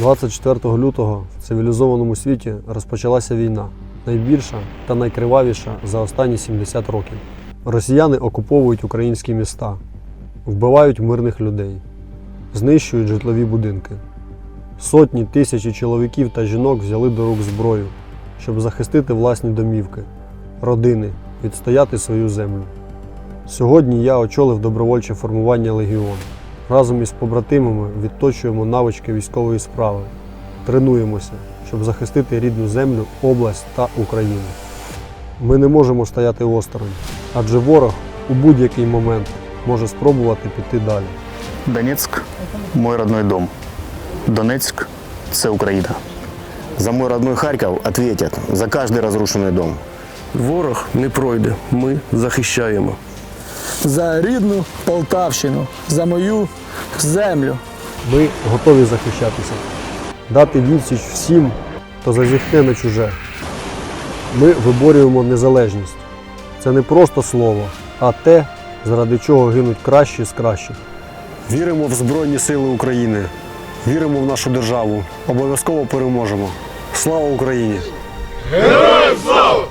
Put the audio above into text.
24 лютого в цивілізованому світі розпочалася війна, найбільша та найкривавіша за останні 70 років. Росіяни окуповують українські міста, вбивають мирних людей, знищують житлові будинки. Сотні тисячі чоловіків та жінок взяли до рук зброю, щоб захистити власні домівки, родини, відстояти свою землю. Сьогодні я очолив добровольче формування Легіон. Разом із побратимами відточуємо навички військової справи, тренуємося, щоб захистити рідну землю, область та Україну. Ми не можемо стояти осторонь, адже ворог у будь-який момент може спробувати піти далі. Донецк – мой родной дом. Донецк – це Україна. За мой родной Харьков ответят за каждый разрушенный дом. Ворог не пройде. Ми захищаємо. За рідну Полтавщину, за мою землю. Ми готові захищатися, дати відсіч всім, хто зазіхне на чуже. Ми виборюємо незалежність. Це не просто слово, а те, заради чого гинуть кращі з кращих. Віримо в Збройні Сили України, віримо в нашу державу. Обов'язково переможемо. Слава Україні! Героям слава!